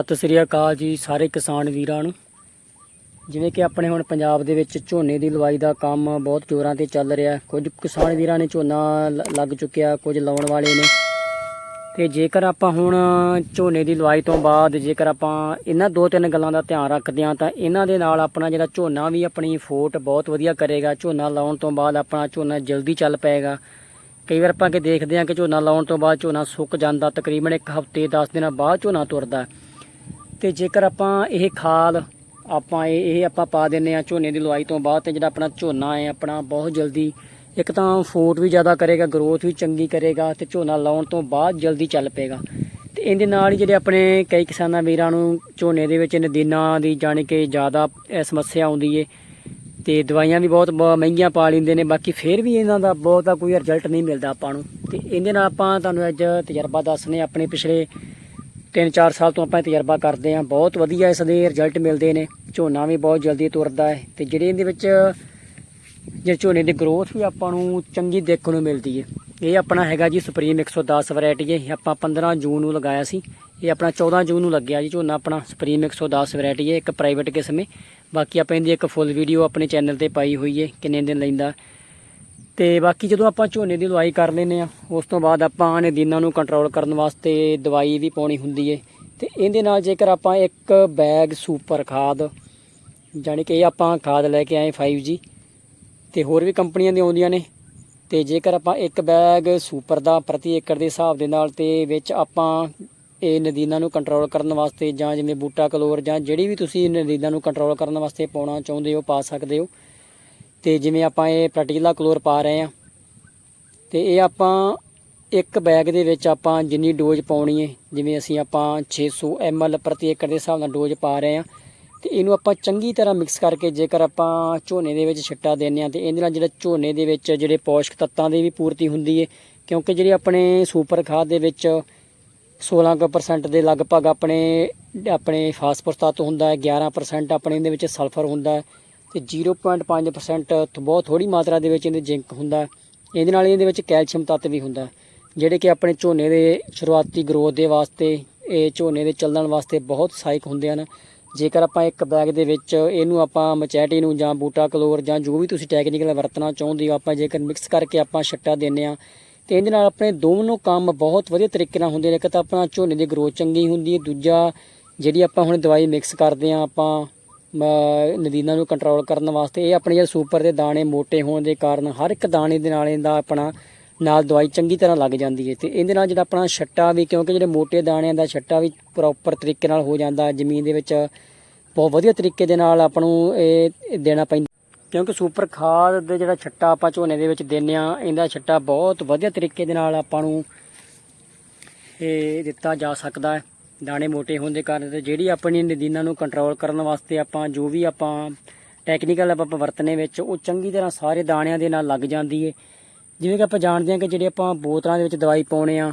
ਸਤਿ ਸ੍ਰੀ ਅਕਾਲ ਜੀ ਸਾਰੇ ਕਿਸਾਨ ਵੀਰਾਂ ਨੂੰ। ਜਿਵੇਂ ਕਿ ਆਪਣੇ ਹੁਣ ਪੰਜਾਬ ਦੇ ਵਿੱਚ ਝੋਨੇ ਦੀ ਲਵਾਈ ਦਾ ਕੰਮ ਬਹੁਤ ਜ਼ੋਰਾਂ ਤੇ ਚੱਲ ਰਿਹਾ। ਕੁਝ ਕਿਸਾਨ ਵੀਰਾਂ ਨੇ ਝੋਨਾ ਲ- ਲੱਗ ਚੁੱਕਿਆ, ਕੁਝ ਲਾਉਣ ਵਾਲੇ ਨੇ। ਤੇ ਜੇਕਰ ਆਪਾਂ ਹੁਣ ਝੋਨੇ ਦੀ ਲਵਾਈ ਤੋਂ ਬਾਅਦ ਜੇਕਰ ਆਪਾਂ ਇਹਨਾਂ ਦੋ ਤਿੰਨ ਗੱਲਾਂ ਦਾ ਧਿਆਨ ਰੱਖਦੇ ਹਾਂ ਤਾਂ ਇਹਨਾਂ ਦੇ ਨਾਲ ਆਪਣਾ ਜਿਹੜਾ ਝੋਨਾ ਵੀ ਆਪਣੀ ਫੋਟ ਬਹੁਤ ਵਧੀਆ ਕਰੇਗਾ। ਝੋਨਾ ਲਾਉਣ ਤੋਂ ਬਾਅਦ ਆਪਣਾ ਝੋਨਾ ਜਲਦੀ ਚੱਲ ਪਏਗਾ। ਕਈ ਵਾਰ ਆਪਾਂ ਕਿ ਦੇਖਦੇ ਹਾਂ ਕਿ ਝੋਨਾ ਲਾਉਣ ਤੋਂ ਬਾਅਦ ਝੋਨਾ ਸੁੱਕ ਜਾਂਦਾ, ਤਕਰੀਬਨ ਇੱਕ ਹਫ਼ਤੇ 10 ਦਿਨਾਂ ਬਾਅਦ ਝੋਨਾ ਤੁਰਦਾ। ਤੇ ਜੇਕਰ ਆਪਾਂ ਇਹ ਖਾਲ ਆਪਾਂ ਇਹ ਇਹ ਆਪਾਂ ਪਾ ਦਿੰਨੇ ਆ ਝੋਨੇ ਦੀ ਲਵਾਈ ਤੋਂ ਬਾਅਦ ਤੇ ਜਿਹੜਾ ਆਪਣਾ ਝੋਨਾ ਹੈ, ਆਪਣਾ ਬਹੁਤ ਜਲਦੀ, ਇੱਕ ਤਾਂ ਫੋਟ ਵੀ ਜ਼ਿਆਦਾ ਕਰੇਗਾ ਗਰੋਥ ਵੀ ਚੰਗੀ ਕਰੇਗਾ ਤੇ ਝੋਨਾ ਲਾਉਣ ਤੋਂ ਬਾਅਦ ਜਲਦੀ ਚੱਲ ਪਏਗਾ। ਤੇ ਇਹਦੇ ਨਾਲ ਹੀ ਜਿਹੜੇ ਆਪਣੇ ਕਈ ਕਿਸਾਨਾਂ ਵੀਰਾਂ ਨੂੰ ਝੋਨੇ ਦੇ ਵਿੱਚ ਨਦੀਨਾਂ ਦੀ ਜਾਣੀ ਕਿ ਜ਼ਿਆਦਾ ਸਮੱਸਿਆ ਆਉਂਦੀ ਏ ਤੇ ਦਵਾਈਆਂ ਵੀ ਬਹੁਤ ਬ- ਮਹਿੰਗੀਆਂ ਪਾ ਲੈਂਦੇ ਨੇ, ਬਾਕੀ ਫਿਰ ਵੀ ਇਹਨਾਂ ਦਾ ਬਹੁਤਾ ਕੋਈ ਰਿਜ਼ਲਟ ਨਹੀਂ ਮਿਲਦਾ ਆਪਾਂ ਨੂੰ। ਤੇ ਇਹਦੇ ਨਾਲ ਆਪਾਂ ਤੁਹਾਨੂੰ ਅੱਜ ਤਜਰਬਾ ਦੱਸਨੇ ਆਪਣੇ ਪਿਛਲੇ 3-4 ਸਾਲ ਤੋਂ ਆਪਾਂ ਇਹ ਤਜਰਬਾ ਕਰਦੇ ਆਂ ਬਹੁਤ ਵਧੀਆ ਇਸ ਦੇ ਰਿਜ਼ਲਟ ਮਿਲਦੇ ਨੇ। ਝੋਨਾ ਵੀ ਬਹੁਤ ਜਲਦੀ ਤੁਰਦਾ ਹੈ ਤੇ ਜਿਹੜੇ ਇਹਦੇ ਵਿੱਚ ਜੇ ਝੋਨੇ ਦੀ ਗਰੋਥ ਵੀ ਆਪਾਂ ਨੂੰ ਚੰਗੀ ਦੇਖਣ ਨੂੰ ਮਿਲਦੀ ਹੈ। ਇਹ ਆਪਣਾ ਹੈਗਾ ਜੀ ਸੁਪਰੀਮ 110 ਵੈਰਾਈਟੀ ਹੈ। ਆਪਾਂ 15 ਜੂਨ ਨੂੰ ਲਗਾਇਆ ਸੀ। ਇਹ ਆਪਣਾ 14 ਜੂਨ ਨੂੰ ਲੱਗਿਆ ਜੀ ਝੋਨਾ ਆਪਣਾ। ਸੁਪਰੀਮ 110 ਵੈਰਾਈਟੀ ਹੈ। ਇੱਕ ਪ੍ਰਾਈਵੇਟ ਕਿਸਮ ਹੈ। ਬਾਕੀ ਆਪਾਂ ਇਹਦੀ ਇੱਕ ਫੁੱਲ ਵੀਡੀਓ ਆਪਣੇ ਚੈਨਲ ਤੇ ਪਾਈ ਹੋਈ ਹੈ। ਕਿੰਨੇ ਦਿਨ ਲੈਂਦਾ। ਤੇ ਬਾਕੀ ਜਦੋਂ ਆਪਾਂ ਝੋਨੇ ਦੀ ਲਵਾਈ ਕਰ ਲੈਨੇ ਆ ਉਸ ਤੋਂ ਬਾਅਦ ਆਪਾਂ ਨਦੀਨਾਂ ਨੂੰ ਕੰਟਰੋਲ ਕਰਨ ਵਾਸਤੇ ਦਵਾਈ ਵੀ ਪਾਉਣੀ ਹੁੰਦੀ ਏ। ਤੇ ਇਹਦੇ ਨਾਲ ਜੇਕਰ ਆਪਾਂ ਇੱਕ ਬੈਗ ਸੁਪਰ ਖਾਦ, ਜਾਣੀ ਕਿ ਇਹ ਆਪਾਂ ਖਾਦ ਲੈ ਕੇ ਆਏ 5G ਤੇ ਹੋਰ ਵੀ ਕੰਪਨੀਆਂ ਦੀਆਂ ਆਉਂਦੀਆਂ ਨੇ, ਤੇ ਜੇਕਰ ਆਪਾਂ ਇੱਕ ਬੈਗ ਸੁਪਰ ਦਾ ਪ੍ਰਤੀ ਏਕੜ ਦੇ ਹਿਸਾਬ ਦੇ ਨਾਲ ਤੇ ਵਿੱਚ ਆਪਾਂ ਇਹ ਨਦੀਨਾਂ ਨੂੰ ਕੰਟਰੋਲ ਕਰਨ ਵਾਸਤੇ ਜਾਂ ਜਿਵੇਂ ਬੂਟਾ ਕਲੋਰ ਜਾਂ ਜਿਹੜੀ ਵੀ ਤੁਸੀਂ ਨਦੀਨਾਂ ਨੂੰ ਕੰਟਰੋਲ ਕਰਨ ਵਾਸਤੇ ਪਾਉਣਾ ਚਾਹੁੰਦੇ ਹੋ, ਪਾ ਸਕਦੇ ਹੋ ਤੇ ਜਿਵੇਂ ਆਪਾਂ ਇਹ ਪਟੀਲਾ ਕਲੋਰ ਪਾ ਰਹੇ ਆ ਤੇ ਇਹ ਆਪਾਂ ਇੱਕ ਬੈਗ ਦੇ ਵਿੱਚ ਆਪਾਂ ਜਿੰਨੀ ਡੋਜ਼ ਪਾਉਣੀ ਹੈ, ਜਿਵੇਂ ਅਸੀਂ ਆਪਾਂ 600 ml ਪ੍ਰਤੀ ਏਕੜ ਦੇ ਹਿਸਾਬ ਨਾਲ ਡੋਜ਼ ਪਾ ਰਹੇ ਆ ਤੇ ਇਹਨੂੰ ਆਪਾਂ ਚੰਗੀ ਤਰ੍ਹਾਂ ਮਿਕਸ ਕਰਕੇ ਜੇਕਰ ਆਪਾਂ ਝੋਨੇ ਦੇ ਵਿੱਚ ਛਿੱਟਾ ਦਿੰਦੇ ਆ ਤੇ ਇਹਦੇ ਨਾਲ ਜਿਹੜਾ ਝੋਨੇ ਦੇ ਵਿੱਚ ਜਿਹੜੇ ਪੌਸ਼ਕ ਤੱਤਾਂ ਦੀ ਵੀ ਪੂਰਤੀ ਹੁੰਦੀ ਹੈ, ਕਿਉਂਕਿ ਜਿਹੜੀ ਆਪਣੇ ਸੁਪਰ ਖਾਦ ਦੇ ਵਿੱਚ 16% ਦੇ ਲਗਭਗ ਆਪਣੇ ਆਪਣੇ ਫਾਸਫੋਰਸ ਤੱਤ ਹੁੰਦਾ ਹੈ 11% ਆਪਣੇ ਇਹਦੇ ਵਿੱਚ ਸਲਫਰ ਹੁੰਦਾ ਹੈ ਤੇ 0.5% ਤੋਂ ਬਹੁਤ ਥੋੜੀ ਮਾਤਰਾ ਦੇ ਵਿੱਚ ਇਹਦੇ ਜ਼ਿੰਕ ਹੁੰਦਾ ਇਹਦੇ ਨਾਲ ਇਹਦੇ ਵਿੱਚ ਕੈਲਸ਼ੀਅਮ ਤੱਤ ਵੀ ਹੁੰਦਾ ਜਿਹੜੇ ਕਿ ਆਪਣੇ ਝੋਨੇ ਦੇ ਸ਼ੁਰੂਆਤੀ ਗਰੋਥ ਦੇ ਵਾਸਤੇ, ਇਹ ਝੋਨੇ ਦੇ ਚੱਲਣ ਵਾਸਤੇ ਬਹੁਤ ਸਹਾਇਕ ਹੁੰਦੇ ਹਨ। ਜੇਕਰ ਆਪਾਂ ਇੱਕ ਬੈਗ ਦੇ ਵਿੱਚ ਇਹਨੂੰ ਆਪਾਂ ਮਚੈਟੀ ਨੂੰ ਜਾਂ ਬੂਟਾ, ਕਲੋਰ ਜਾਂ ਜੋ ਵੀ ਤੁਸੀਂ ਟੈਕਨੀਕਲ ਵਰਤਣਾ ਚਾਹੁੰਦੇ ਹੋ, ਆਪਾਂ ਜੇਕਰ ਮਿਕਸ ਕਰਕੇ ਆਪਾਂ ਛੱਟਾ ਦਿੰਨੇ ਆ ਤੇ ਇਹਦੇ ਨਾਲ ਆਪਣੇ ਦੋਨੋਂ ਕੰਮ ਬਹੁਤ ਵਧੀਆ ਤਰੀਕੇ ਨਾਲ ਹੁੰਦੇ ਨੇ। ਇੱਕ ਤਾਂ ਆਪਣਾ ਝੋਨੇ ਦੀ ਗਰੋਥ ਚੰਗੀ ਹੁੰਦੀ ਹੈ, ਦੂਜਾ ਜਿਹੜੀ ਆਪਾਂ ਹੁਣ ਦਵਾਈ ਮਿਕਸ ਕਰਦੇ ਆ ਆਪਾਂ ਨਦੀਨਾਂ ਨੂੰ ਕੰਟਰੋਲ ਕਰਨ ਵਾਸਤੇ ਇਹ ਆਪਣੇ ਜਿਹੜੇ ਸੁਪਰ ਦੇ ਦਾਣੇ ਮੋٹے ਹੋਣ ਦੇ ਕਾਰਨ ਹਰ ਇੱਕ ਦਾਣੇ ਦੇ ਨਾਲ ਇਹਦਾ ਆਪਣਾ ਨਾਲ ਦਵਾਈ ਚੰਗੀ ਤਰ੍ਹਾਂ ਲੱਗ ਜਾਂਦੀ ਹੈ ਤੇ ਇਹਦੇ ਨਾਲ ਜਿਹੜਾ ਆਪਣਾ ਛੱਟਾ ਵੀ, ਕਿਉਂਕਿ ਜਿਹੜੇ ਮੋٹے ਦਾਣਿਆਂ ਦਾ ਛੱਟਾ ਵੀ ਪ੍ਰੋਪਰ ਤਰੀਕੇ ਨਾਲ ਹੋ ਜਾਂਦਾ, ਜ਼ਮੀਨ ਦੇ ਵਿੱਚ ਬਹੁਤ ਵਧੀਆ ਤਰੀਕੇ ਦੇ ਨਾਲ ਆਪਾਂ ਨੂੰ ਇਹ ਦੇਣਾ ਪੈਂਦਾ। ਕਿਉਂਕਿ ਸੁਪਰ ਖਾਦ ਦੇ ਜਿਹੜਾ ਛੱਟਾ ਆਪਾਂ ਝੋਨੇ ਦੇ ਵਿੱਚ ਦਿੰਨੇ ਆ ਇਹਦਾ ਛੱਟਾ ਬਹੁਤ ਵਧੀਆ ਤਰੀਕੇ ਦੇ ਨਾਲ ਆਪਾਂ ਨੂੰ ਇਹ ਦਿੱਤਾ ਜਾ ਸਕਦਾ ਹੈ। ਦਾਣੇ ਮੋٹے ਹੋਣ ਦੇ ਕਾਰਨ ਤੇ ਜਿਹੜੀ ਆਪਣੀ ਨਦੀਨਾਂ ਨੂੰ ਕੰਟਰੋਲ ਕਰਨ ਵਾਸਤੇ ਆਪਾਂ ਜੋ ਵੀ ਆਪਾਂ ਟੈਕਨੀਕਲ ਆਪਾਂ ਵਰਤਨੇ ਵਿੱਚ, ਉਹ ਚੰਗੀ ਤਰ੍ਹਾਂ ਸਾਰੇ ਦਾਣਿਆਂ ਦੇ ਨਾਲ ਲੱਗ ਜਾਂਦੀ ਏ। ਜਿਵੇਂ ਕਿ ਆਪਾਂ ਜਾਣਦੇ ਹਾਂ ਕਿ ਜਿਹੜੇ ਆਪਾਂ ਬੋਤਲਾਂ ਦੇ ਵਿੱਚ ਦਵਾਈ ਪਾਉਣੇ ਆ,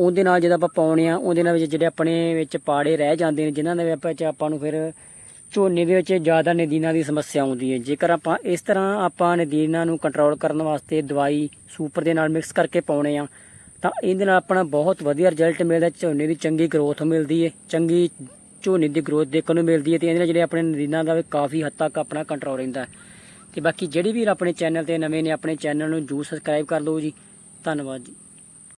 ਉਹਦੇ ਨਾਲ ਜਦੋਂ ਆਪਾਂ ਪਾਉਣੇ ਆ, ਉਹਦੇ ਨਾਲ ਵਿੱਚ ਜਿਹੜੇ ਆਪਣੇ ਵਿੱਚ ਪਾੜੇ ਰਹਿ ਜਾਂਦੇ ਨੇ, ਜਿਨ੍ਹਾਂ ਦੇ ਵਿੱਚ ਆਪਾਂ ਨੂੰ ਫਿਰ ਝੋਨੇ ਦੇ ਵਿੱਚ ਜ਼ਿਆਦਾ ਨਦੀਨਾਂ ਦੀ ਸਮੱਸਿਆ ਆਉਂਦੀ ਹੈ ਜੇਕਰ ਆਪਾਂ ਇਸ ਤਰ੍ਹਾਂ ਆਪਾਂ ਨਦੀਨਾਂ ਨੂੰ ਕੰਟਰੋਲ ਕਰਨ ਵਾਸਤੇ ਦਵਾਈ, ਸੁਪਰ ਦੇ ਨਾਲ ਮਿਕਸ ਕਰਕੇ ਪਾਉਣੇ ਆ ਤਾਂ ਇਹਦੇ ਨਾਲ ਆਪਣਾ ਬਹੁਤ ਵਧੀਆ ਰਿਜ਼ਲਟ ਮਿਲਦਾ, ਝੋਨੇ ਦੀ ਚੰਗੀ ਗਰੋਥ ਮਿਲਦੀ ਹੈ ਚੰਗੀ ਝੋਨੇ ਦੀ ਗਰੋਥ ਦੇਖਣ ਨੂੰ ਮਿਲਦੀ ਹੈ ਤੇ ਇਹਦੇ ਨਾਲ ਜਿਹੜੇ ਆਪਣੇ ਨਦੀਨਾਂ ਦਾ ਵੀ ਕਾਫੀ ਹੱਦ ਤੱਕ ਆਪਣਾ ਕੰਟਰੋਲ ਰਹਿੰਦਾ ਹੈ। ਤੇ ਬਾਕੀ ਜਿਹੜੇ ਵੀ ਆਪਣੇ ਚੈਨਲ ਤੇ ਨਵੇਂ ਨੇ, ਆਪਣੇ ਚੈਨਲ ਨੂੰ ਜਰੂਰ ਸਬਸਕ੍ਰਾਈਬ ਕਰ ਲਓ ਜੀ। ਧੰਨਵਾਦ ਜੀ।